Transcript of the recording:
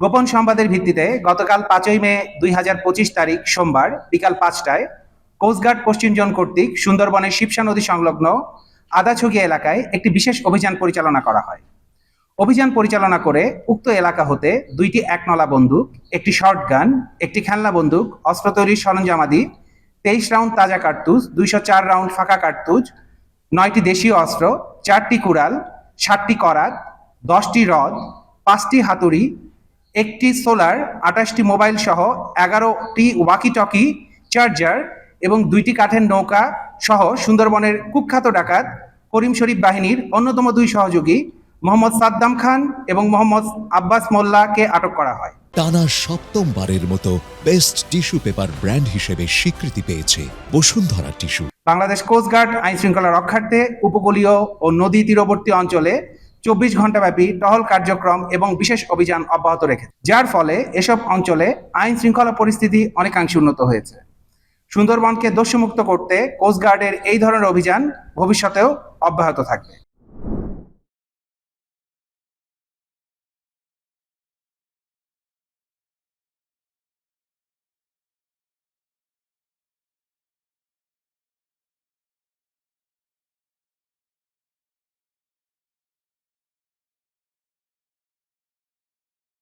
গোপন সংবাদের ভিত্তিতে গতকাল পাঁচই মে দুই হাজার পঁচিশ তারিখ সোমবার বিকাল পাঁচটায় কোস্টগার্ড পশ্চিম জোন কর্তৃক সুন্দরবনের শিবসা নদী সংলগ্ন আদাছগি এলাকায় একটি বিশেষ অভিযান পরিচালনা করা হয়। অভিযান পরিচালনা করে উক্ত এলাকা হতে দুইটি একনলা বন্দুক, একটি শর্ট গান একটি খেলনা বন্দুক, অস্ত্র তৈরির সরঞ্জামাদি তেইশ রাউন্ড তাজা কার্তুজ, দুইশো চার রাউন্ড ফাঁকা কার্তুজ, নয়টি দেশীয় অস্ত্র, চারটি কুড়াল ষাটটি করাত, দশটি রড পাঁচটি হাতুড়ি একটি সোলার আঠাশটি মোবাইল সহ এগারোটি ওয়াকি টকি চার্জার এবং দুইটি কাঠের নৌকা সহ সুন্দরবনের কুখ্যাত ডাকাত করিম শরীফ বাহিনীর অন্যতম দুই সহযোগী মোহাম্মদ সাদ্দাম খান এবং মোহাম্মদ আব্বাস মোল্লাকে আটক করা হয়। টানা সপ্তমবারের মতো বেস্ট টিস্যু পেপার ব্র্যান্ড হিসেবে স্বীকৃতি পেয়েছে বসুন্ধরা টিস্যু বাংলাদেশ কোস্টগার্ড আইন শৃঙ্খলা রক্ষার্থে উপকূলীয় ও নদী তীরবর্তী অঞ্চলে চব্বিশ ঘন্টাব্যাপী টহল কার্যক্রম এবং বিশেষ অভিযান অব্যাহত রেখেছে। যার ফলে এসব অঞ্চলে আইন শৃঙ্খলা পরিস্থিতি অনেকাংশে উন্নত হয়েছে। সুন্দরবনকে দস্যুমুক্ত করতে কোস্টগার্ডের এই ধরনের অভিযান ভবিষ্যতেও অব্যাহত থাকবে।